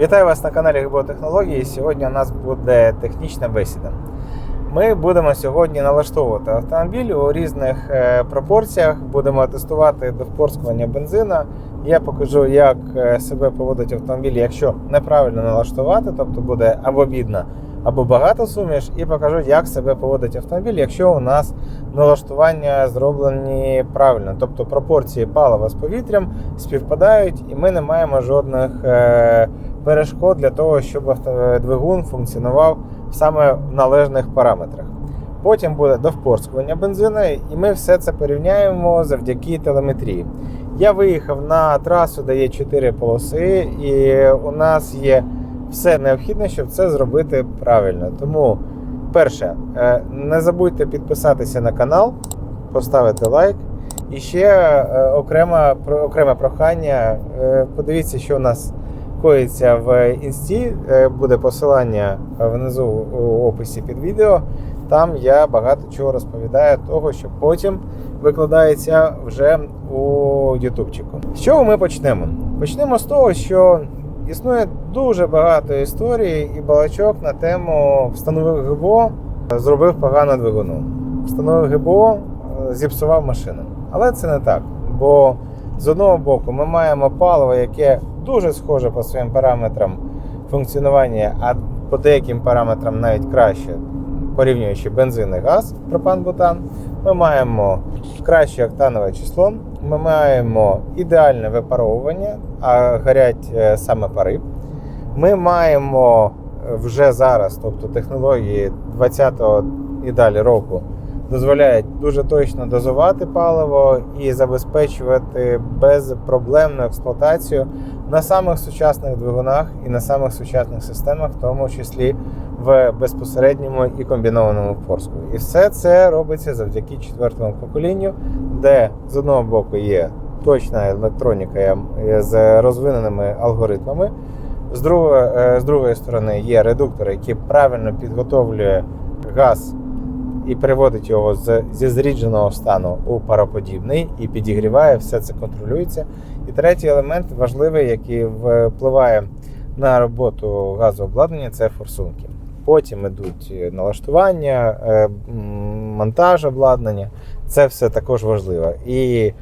Вітаю вас на каналі Геботехнології. Сьогодні у нас буде технічна бесіда. Ми будемо сьогодні налаштовувати автомобіль у різних е, пропорціях. Будемо тестувати довпорскування бензина. Я покажу, як е, себе поводить автомобіль, якщо неправильно налаштувати, тобто буде або бідна, або багато суміш, і покажу, як себе поводить автомобіль, якщо у нас налаштування зроблені правильно, тобто пропорції палива з повітрям співпадають, і ми не маємо жодних е, перешкод для того, щоб авто- двигун функціонував саме в належних параметрах. Потім буде довпорскування бензину, і ми все це порівняємо завдяки телеметрії. Я виїхав на трасу, де є 4 полоси, і у нас є все необхідне, щоб це зробити правильно. Тому, перше, е, не забудьте підписатися на канал, поставити лайк. І ще е, окреме, окреме прохання. е, Подивіться, що у нас коїться в інсті. Е, Буде посилання внизу у описі під відео. Там я багато чого розповідаю, того, що потім викладається вже у Ютубчику. З чого ми почнемо? Почнемо з того, що існує дуже багато історій і балачок на тему встановив ГБО, зробив погано двигуну. Встановив ГБО, е, зіпсував машину. Але це не так. Бо з одного боку ми маємо паливо, яке дуже схоже по своїм параметрам функціонування, а по деяким параметрам навіть краще, порівнюючи бензин і газ, пропан-бутан. Ми маємо краще октанове число, ми маємо ідеальне випаровування, а горять е, саме пари. Ми маємо вже зараз, тобто технології 20-го і далі року, дозволяють дуже точно дозувати паливо і забезпечувати безпроблемну експлуатацію на самих сучасних двигунах і на самих сучасних системах, в тому числі в безпосередньому і комбінованому впорску. І все це робиться завдяки четвертому поколінню, де з одного боку є точна електроніка з розвиненими алгоритмами. З другої, е, з другої сторони є редуктор, який правильно підготовлює газ і переводить його з, зі зрідженого стану у пароподібний і підігріває, все це контролюється. І третій елемент важливий, який впливає на роботу газообладнання, це форсунки. Потім йдуть налаштування, е, монтаж обладнання. Це все також важливо. І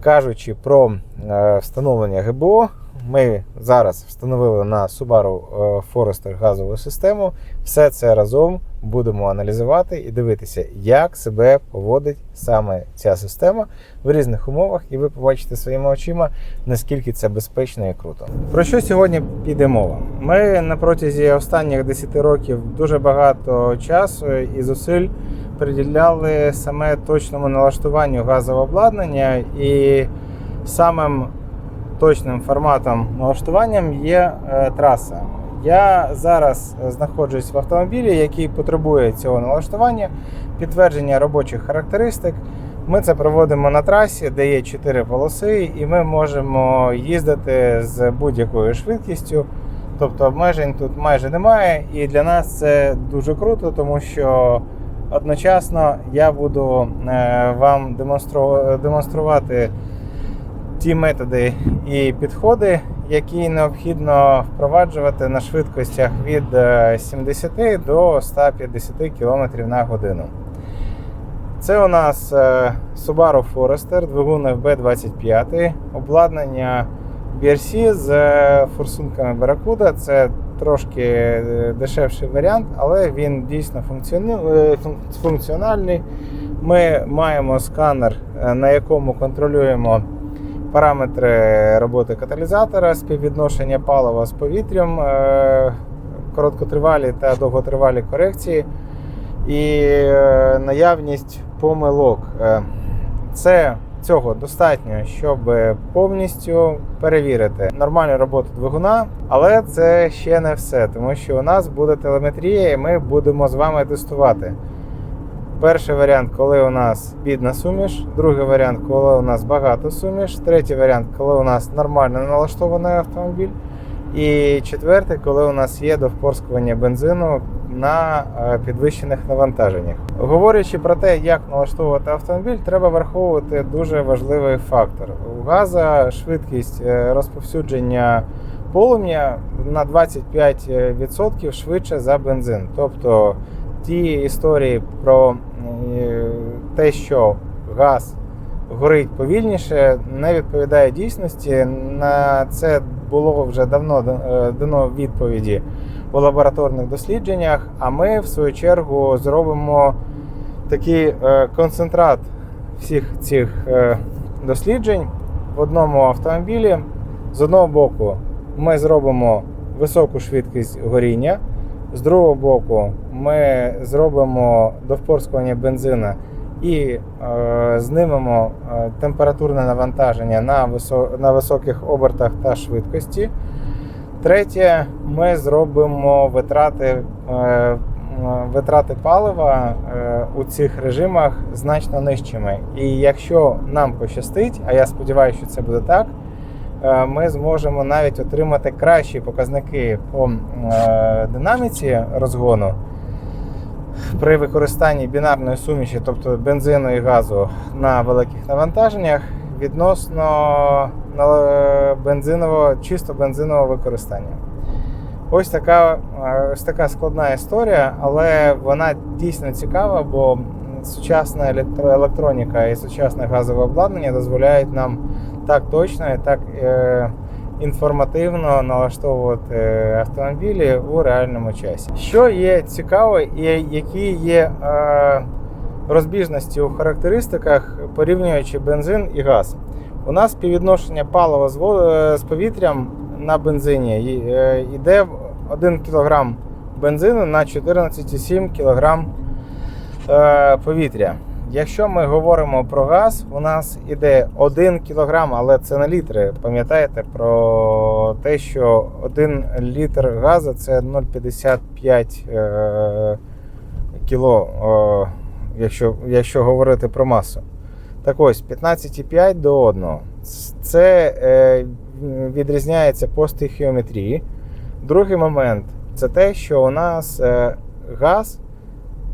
кажучи про е, встановлення ГБО, ми зараз встановили на Subaru е, Forester газову систему. Все це разом будемо аналізувати і дивитися, як себе поводить саме ця система в різних умовах, і ви побачите своїми очима, наскільки це безпечно і круто. Про що сьогодні піде мова? Ми на протязі останніх 10 років дуже багато часу і зусиль приділяли саме точному налаштуванню газового обладнання і самим точним форматом налаштуванням є е, траса. Я зараз знаходжусь в автомобілі, який потребує цього налаштування, підтвердження робочих характеристик. Ми це проводимо на трасі, де є 4 полоси, і ми можемо їздити з будь-якою швидкістю. Тобто обмежень тут майже немає. І для нас це дуже круто, тому що одночасно я буду е, вам демонструвати ті методи і підходи, які необхідно впроваджувати на швидкостях від е, 70 до 150 км на годину. Це у нас е, Subaru Forester, двигун FB25, обладнання BRC з е, форсунками Barracuda. Це трошки е, дешевший варіант, але він дійсно е, функціональний. Ми маємо сканер, е, на якому контролюємо параметри роботи каталізатора, співвідношення палива з повітрям, е, короткотривалі та довготривалі корекції і е, наявність помилок. Е, Це цього достатньо, щоб повністю перевірити нормальну роботу двигуна, але це ще не все, тому що у нас буде телеметрія, і ми будемо з вами тестувати. Перший варіант, коли у нас бідна суміш, другий варіант, коли у нас багато суміш, третій варіант, коли у нас нормально налаштований автомобіль. І четвертий, коли у нас є довпорскування бензину на е, підвищених навантаженнях. Говорячи про те, як налаштовувати автомобіль, треба враховувати дуже важливий фактор. У газа швидкість е, розповсюдження полум'я на 25% швидше за бензин. Тобто ті історії про е, те, що газ горить повільніше, не відповідає дійсності. На це було вже давно е, дано відповіді у лабораторних дослідженнях. А ми, в свою чергу, зробимо такий е, концентрат всіх цих досліджень в одному автомобілі. З одного боку, ми зробимо високу швидкість горіння. З другого боку, ми зробимо довпорскування бензина і е, знимемо е, температурне навантаження на, висо- на високих обертах та швидкості. Третє, ми зробимо витрати, е, витрати палива е, у цих режимах значно нижчими. І якщо нам пощастить, а я сподіваюся, що це буде так, ми зможемо навіть отримати кращі показники по е, динаміці розгону при використанні бінарної суміші, тобто бензину і газу на великих навантаженнях, відносно бензинового, чисто бензинового використання. Ось така, е, ось така складна історія, але вона дійсно цікава, бо сучасна електро- електроніка і сучасне газове обладнання дозволяють нам так точно і так е, інформативно налаштовувати автомобілі у реальному часі. Що є цікаво, і які є е, розбіжності у характеристиках, порівнюючи бензин і газ. У нас співвідношення палива з, е, повітрям на бензині е, йде 1 кг бензину на 14,7 кг е, повітря. Якщо ми говоримо про газ, у нас іде 1 кг, але це на літри. Пам'ятаєте про те, що 1 літр газу це 0,55 е, кіло, е, якщо, якщо говорити про масу. Так ось 15,5 до 1. Це е, відрізняється по стихіометрії. Другий момент це те, що у нас газ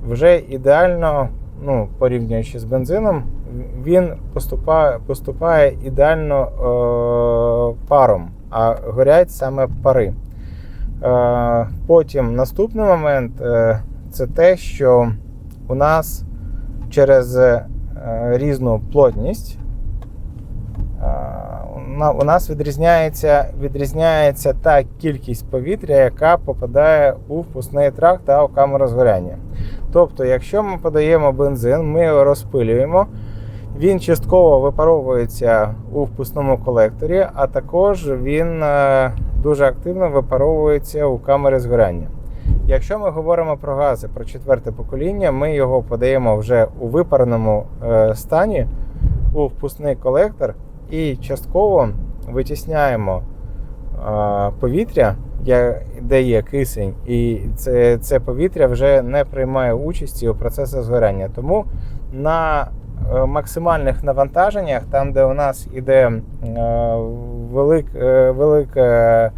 вже ідеально, ну, порівнюючи з бензином, він поступає, поступає ідеально е, паром, а горять саме пари. Е, потім наступний момент е, це те, що у нас через е, різну плотність е, у нас відрізняється, відрізняється та кількість повітря, яка попадає у впускний тракт та у камеру згоряння. Тобто, якщо ми подаємо бензин, ми його розпилюємо, він частково випаровується у впускному колекторі, а також він е, дуже активно випаровується у камері згоряння. Якщо ми говоримо про гази, про четверте покоління, ми його подаємо вже у випареному е, стані у впускний колектор і частково витісняємо е, повітря, де є кисень, і це, це повітря вже не приймає участі у процесах згоряння. Тому на е, максимальних навантаженнях, там, де у нас іде е, велик, е, велике,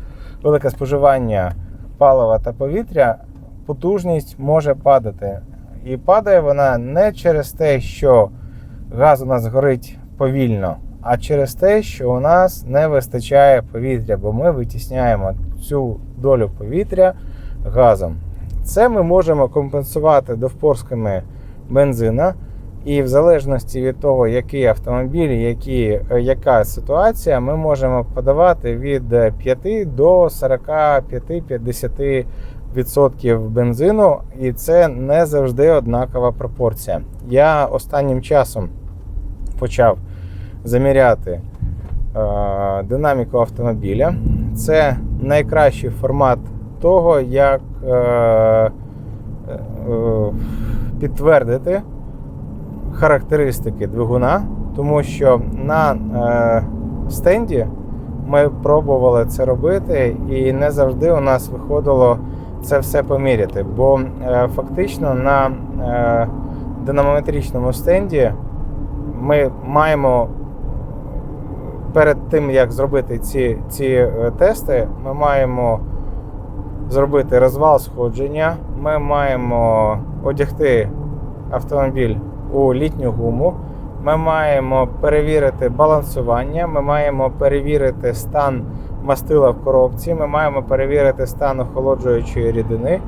велике споживання палива та повітря, потужність може падати. І падає вона не через те, що газ у нас горить повільно, а через те, що у нас не вистачає повітря, бо ми витісняємо цю долю повітря газом. Це ми можемо компенсувати довпорскими бензина. І в залежності від того, який автомобіль, які, е, яка ситуація, ми можемо подавати від 5 до 45-50% відсотків бензину, і це не завжди однакова пропорція. Я останнім часом почав заміряти е, динаміку автомобіля. Це найкращий формат того, як е, е, підтвердити характеристики двигуна, тому що на е, стенді ми пробували це робити, і не завжди у нас виходило це все поміряти. Бо е, фактично на е, динамометричному стенді ми маємо перед тим, як зробити ці, ці е, тести, ми маємо зробити розвал сходження, ми маємо одягти автомобіль у літню гуму. Ми маємо перевірити балансування, ми маємо перевірити стан мастила в коробці. Ми маємо перевірити стан охолоджуючої рідини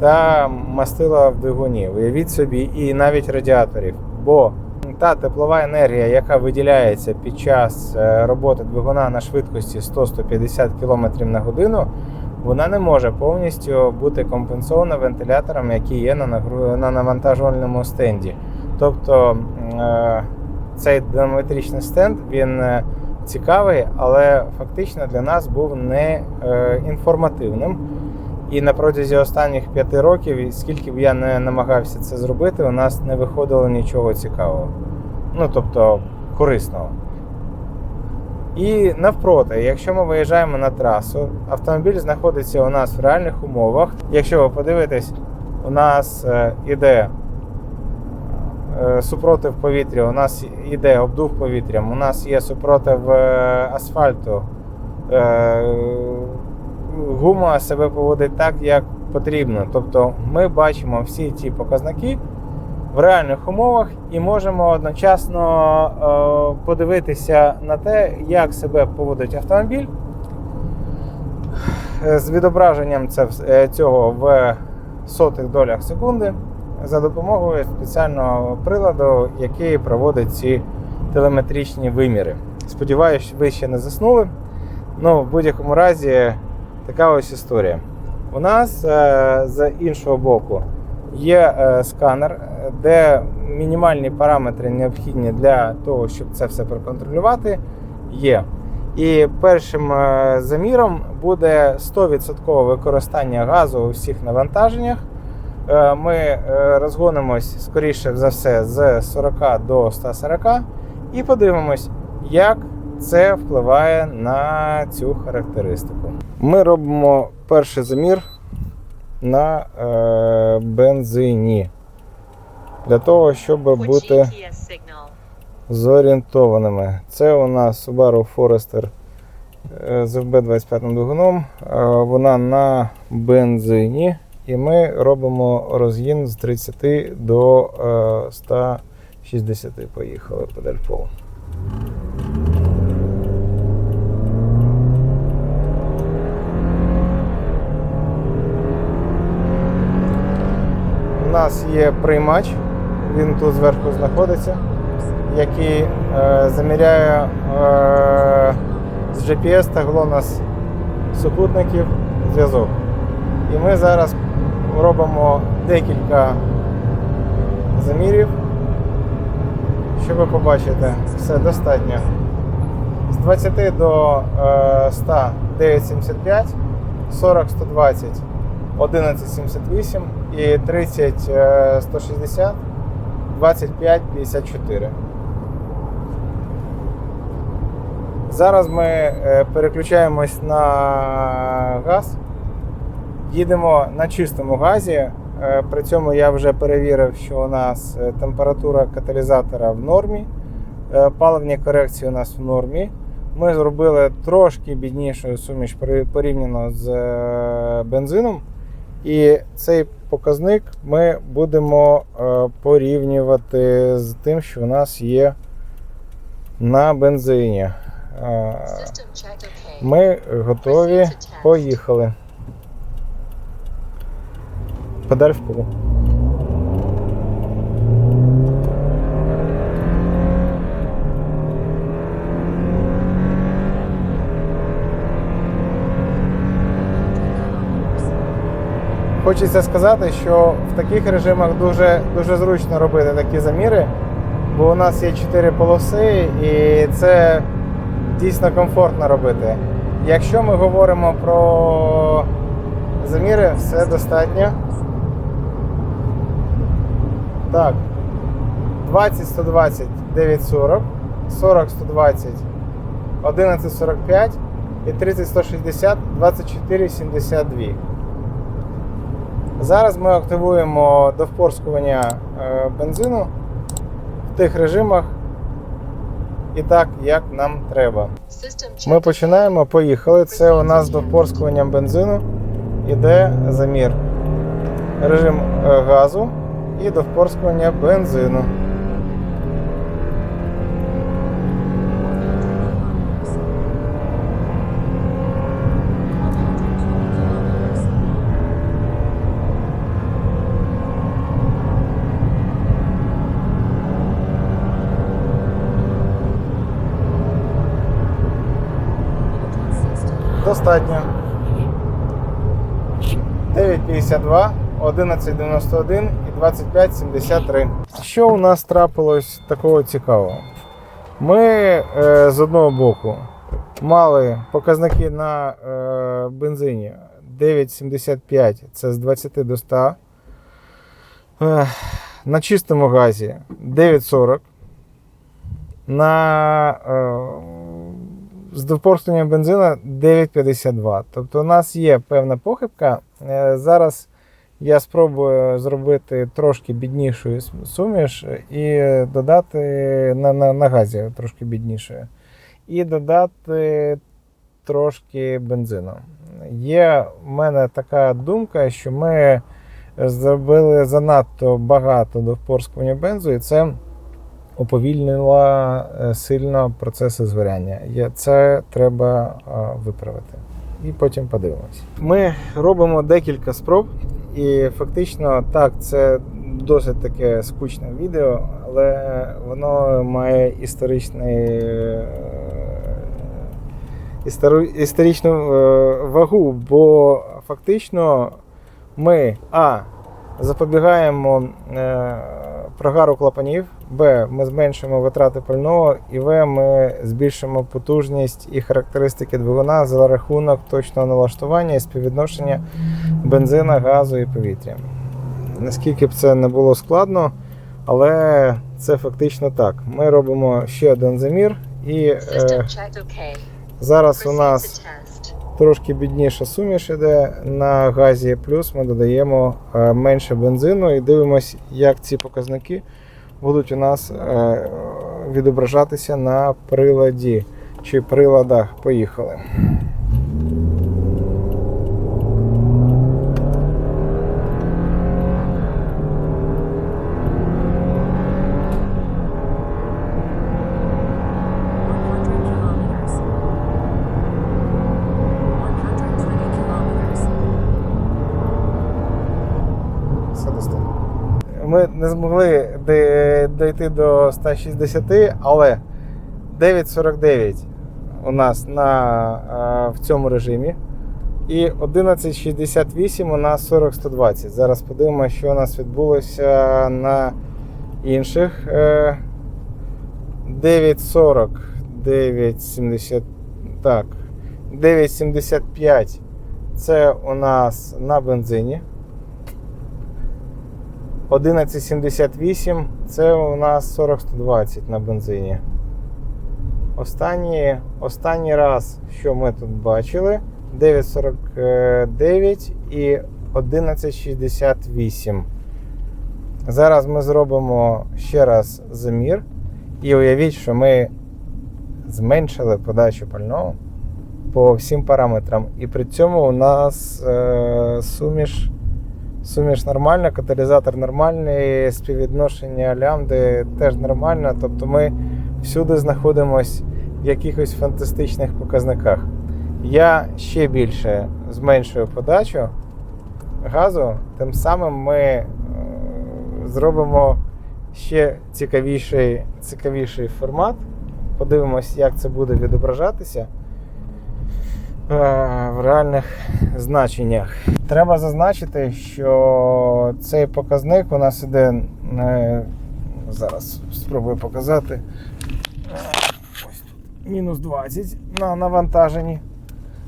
та мастила в двигуні. Уявіть собі, і навіть радіаторів. Бо та теплова енергія, яка виділяється під час е, роботи двигуна на швидкості 100-150 км на годину, вона не може повністю бути компенсована вентилятором, який є на навантажувальному стенді. Тобто е, цей динамометричний стенд він е, цікавий, але фактично для нас був не інформативним. І на протязі останніх п'яти років, скільки б я не намагався це зробити, у нас не виходило нічого цікавого. Ну тобто корисного. І навпроти, якщо ми виїжджаємо на трасу, автомобіль знаходиться у нас в реальних умовах. Якщо ви подивитесь, у нас е, іде е, супротив повітря, у нас іде обдув повітрям, у нас є супротив е, асфальту. Гума себе поводить так, як потрібно. Тобто ми бачимо всі ті показники в реальних умовах і можемо одночасно е, подивитися на те, як себе поводить автомобіль з відображенням е, цього в сотих долях секунди за допомогою спеціального приладу, який проводить ці телеметричні виміри. Сподіваюсь, ви ще не заснули. Ну, в будь-якому разі, така ось історія. У нас е, з іншого боку є е, сканер, е, де мінімальні параметри необхідні для того, щоб це все проконтролювати, є. І першим заміром буде 100% використання газу у всіх навантаженнях. Ми розгонимось, скоріше за все, з 40 до 140 і подивимось, як це впливає на цю характеристику. Ми робимо перший замір на е, бензині для того, щоб бути зорієнтованими. Це у нас Subaru Forester е, з FB25 двигуном. Е, Вона на бензині. І ми робимо розгін з 30 до е, 160. Поїхали педаль пол. Нас є приймач, він тут зверху знаходиться, який е, заміряє е, з GPS та GLONASS супутників зв'язок. І ми зараз робимо декілька замірів, щоб побачити, все достатньо. З 20 до е, 100 9,75, 40 120 11,78 і 30 е, 160 25 54. Зараз ми е, переключаємось на газ. Їдемо на чистому газі. Е, При цьому я вже перевірив, що у нас е, температура каталізатора в нормі, паливні корекції у нас в нормі. Ми зробили трошки біднішу суміш порівняно з бензином. І цей показник ми будемо е, порівнювати з тим, що в нас є на бензині. Е. Ми готові. Поїхали. Педаль в пол. Хочеться сказати, що в таких режимах дуже, дуже зручно робити такі заміри, бо у нас є 4 полоси і це дійсно комфортно робити. Якщо ми говоримо про заміри, все достатньо. Так. 20 120 940, 40 120 1145 і 30 160 24 72. Зараз ми активуємо довпорскування е, бензину в тих режимах і так, як нам треба. Ми починаємо, поїхали. Це у нас до впорскування бензину. Іде замір. Режим е, газу і до впорскування бензину. Достатньо. 9,52, 11,91 і 25,73. Що у нас трапилось такого цікавого? Ми е, з одного боку мали показники на е, бензині 9,75 це з 20 до 100. Е, на чистому газі 9,40. На е, з допорскненням бензина 9,52. Тобто у нас є певна похибка. Е, зараз я спробую зробити трошки біднішу с- суміш і додати на, на, на газі трошки біднішою. І додати трошки бензину. Є в мене така думка, що ми зробили занадто багато до впорскування бензу, і це уповільнило е, сильно процеси згоряння. Є- Це треба е, виправити. І потім подивимось. Ми робимо декілька спроб, і фактично так, це досить таке скучне відео, але воно має історичний. е, історичну вагу, бо фактично ми А. Запобігаємо прогару клапанів, Б. Ми зменшуємо витрати пального, і В. Ми збільшимо потужність і характеристики двигуна за рахунок точного налаштування і співвідношення бензина, газу і повітря. Наскільки б це не було складно, але це фактично так. Ми робимо ще один замір, і е, зараз у нас трошки бідніша суміш іде на газі, плюс ми додаємо е, менше бензину і дивимося, як ці показники будуть у нас е, відображатися на приладі чи приладах. Поїхали. kilometers. 120 kilometers. Все достатньо. Ми не змогли до 160, але 9,49 у нас на, е, в цьому режимі. І 11,68 у нас 40-120. Зараз подивимося, що у нас відбулося на інших. Е, 9,40, 9,70. Так. 9,75 це у нас на бензині. 11,78 це у нас 40-120 на бензині. Останній, останній раз, що ми тут бачили, 9,49 і 11,68. Зараз ми зробимо ще раз замір. І уявіть, що ми зменшили подачу пального по всім параметрам. І при цьому у нас е, суміш Суміш нормальна, каталізатор нормальний, співвідношення лямбди теж нормально. Тобто ми всюди знаходимося в якихось фантастичних показниках. Я ще більше зменшую подачу газу, тим самим ми е, зробимо ще цікавіший, цікавіший формат. Подивимось, як це буде відображатися в реальних значеннях. Треба зазначити, що цей показник у нас іде зараз спробую показати. Тут мінус 20 на навантаженні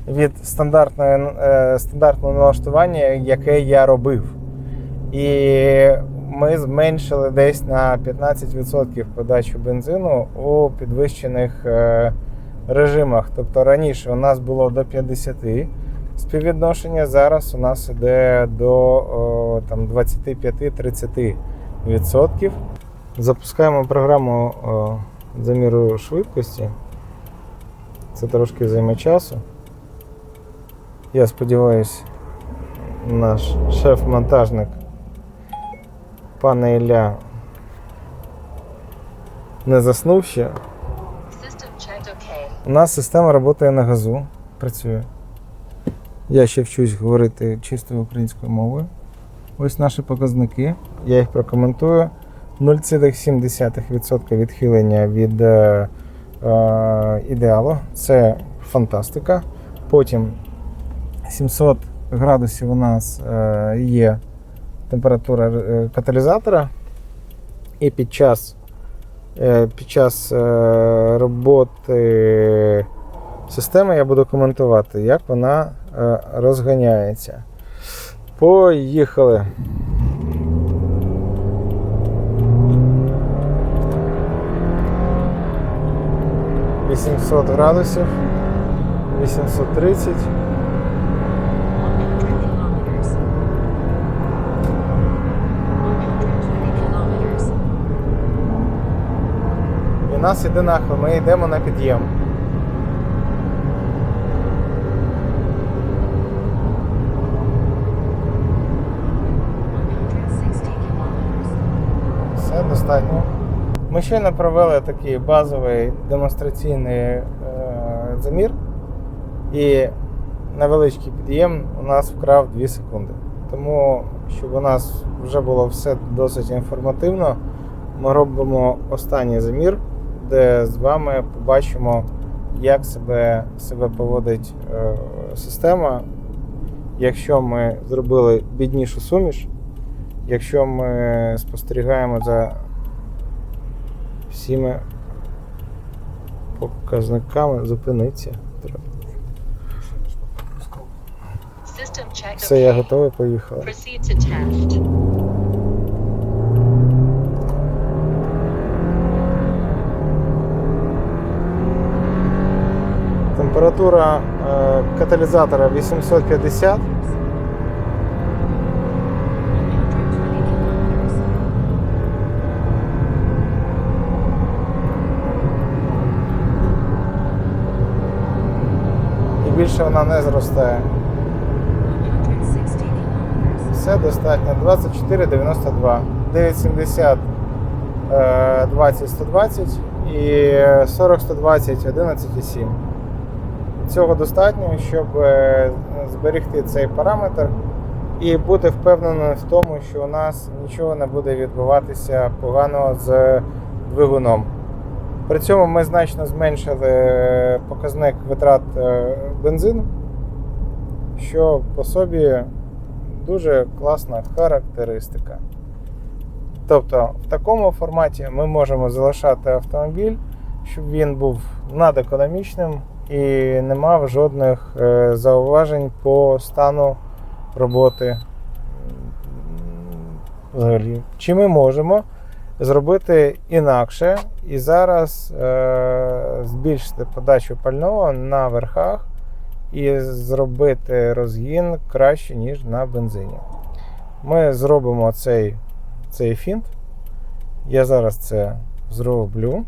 від стандартної, е, стандартного налаштування, яке я робив. І ми зменшили десь на 15% подачу бензину у підвищених е, режимах. Тобто раніше у нас було до 50 співвідношення, зараз у нас іде до там, 25-30%. Запускаємо програму о, заміру швидкості. Це трошки займе часу. Я сподіваюся, наш шеф-монтажник пане Ілля не заснув ще. У нас система працює на газу, працює. Я ще вчусь говорити чистою українською мовою. Ось наші показники. Я їх прокоментую. 0,7% відхилення від е, е, ідеалу. Це фантастика. Потім 700 градусів у нас е, є температура е, каталізатора. І під час, під час е, роботи системи я буду коментувати, як вона е, розганяється. Поїхали. Вісімсот градусів, 830. Нас іде нахил, ми йдемо на під'єм. Все достатньо. Ми щойно провели такий базовий демонстраційний е, замір, і невеличкий під'єм у нас вкрав 2 секунди. Тому, щоб у нас вже було все досить інформативно, ми робимо останній замір, де з вами побачимо, як себе, себе поводить е, система, якщо ми зробили біднішу суміш, якщо ми спостерігаємо за всіми показниками, зупиниться. Треба. Все, я готовий, поїхали. Температура е, каталізатора 850. 120. І більше вона не зростає. 160 kilometers. Все достатньо. 24,92. 9,70 е, 20 120 і 40 120 11,7. Цього достатньо, щоб е, зберегти цей параметр і бути впевненим в тому, що у нас нічого не буде відбуватися поганого з двигуном. При цьому ми значно зменшили показник витрат е, бензину, що по собі дуже класна характеристика. Тобто, в такому форматі ми можемо залишати автомобіль, щоб він був надекономічним і не мав жодних е, зауважень по стану роботи взагалі. Чи ми можемо зробити інакше і зараз е, збільшити подачу пального на верхах і зробити розгін краще, ніж на бензині. Ми зробимо цей, цей фінт. Я зараз це зроблю.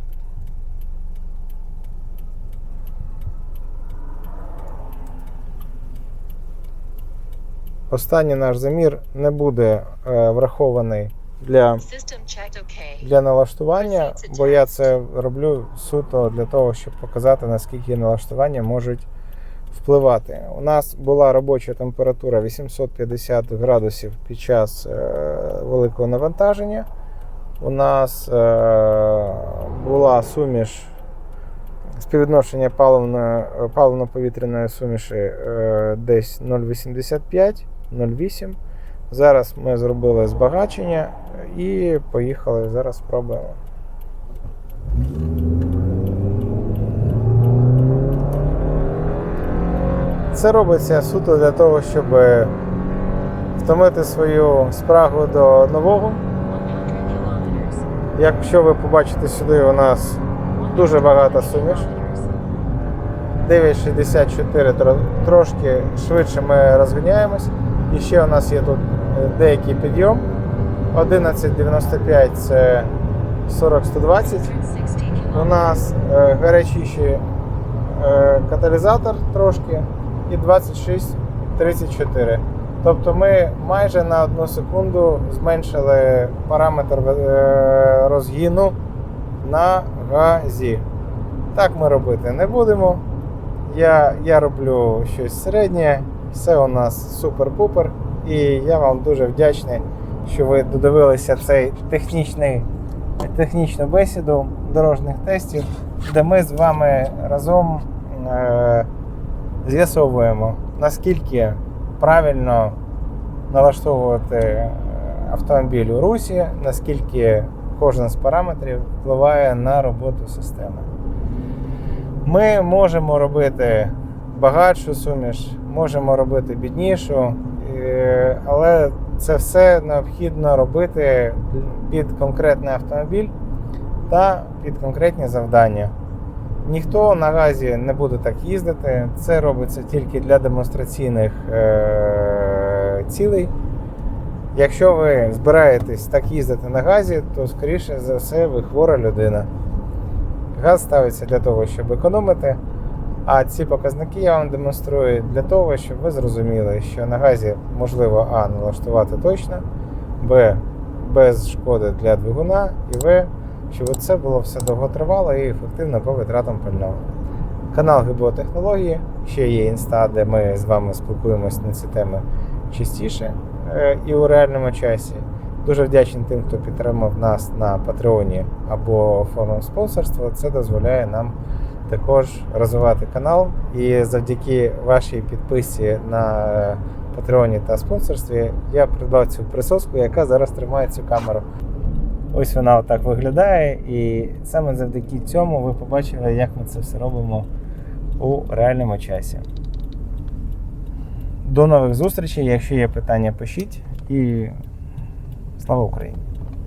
Останній наш замір не буде е, врахований для для налаштування, бо я це роблю суто для того, щоб показати, наскільки налаштування можуть впливати. У нас була робоча температура 850 градусів під час е, великого навантаження. У нас е, була суміш співвідношення паливно- паливно-повітряної суміші е, десь 0,85, 0,8. Зараз ми зробили збагачення і поїхали. Зараз спробуємо. Це робиться суто для того, щоб втомити свою спрагу до нового. Якщо ви побачите сюди, у нас дуже багата суміш. 9,64 тро- трошки швидше ми розганяємось. І ще у нас є тут е, деякий підйом. 11,95 це 40-120. У нас е, гарячіший е, каталізатор трошки і 26-34. Тобто ми майже на одну секунду зменшили параметр е, розгіну на газі. Так ми робити не будемо. Я, я роблю щось середнє, все у нас супер-пупер. І я вам дуже вдячний, що ви додивилися цей технічний технічну бесіду дорожніх тестів, де ми з вами разом е, з'ясовуємо, наскільки правильно налаштовувати е, автомобіль у русі, наскільки кожен з параметрів впливає на роботу системи. Ми можемо робити багатшу суміш, можемо робити біднішу, але це все необхідно робити під конкретний автомобіль та під конкретні завдання. Ніхто на газі не буде так їздити. Це робиться тільки для демонстраційних е- цілей. Якщо ви збираєтесь так їздити на газі, то скоріше за все ви хвора людина. Газ ставиться для того, щоб економити. А ці показники я вам демонструю для того, щоб ви зрозуміли, що на газі можливо А налаштувати точно, Б без шкоди для двигуна, і В, щоб це було все довготривало і ефективно по витратам пального. Канал ГБО Технології, ще є інста, де ми з вами спілкуємось на ці теми частіше е, і у реальному часі. Дуже вдячний тим, хто підтримав нас на Патреоні або оформив спонсорство. Це дозволяє нам також розвивати канал. І завдяки вашій підписці на е, Патреоні та спонсорстві я придбав цю присоску, яка зараз тримає цю камеру. Ось вона отак виглядає, і саме завдяки цьому ви побачили, як ми це все робимо у реальному часі. До нових зустрічей. Якщо є питання, пишіть і слава Україні!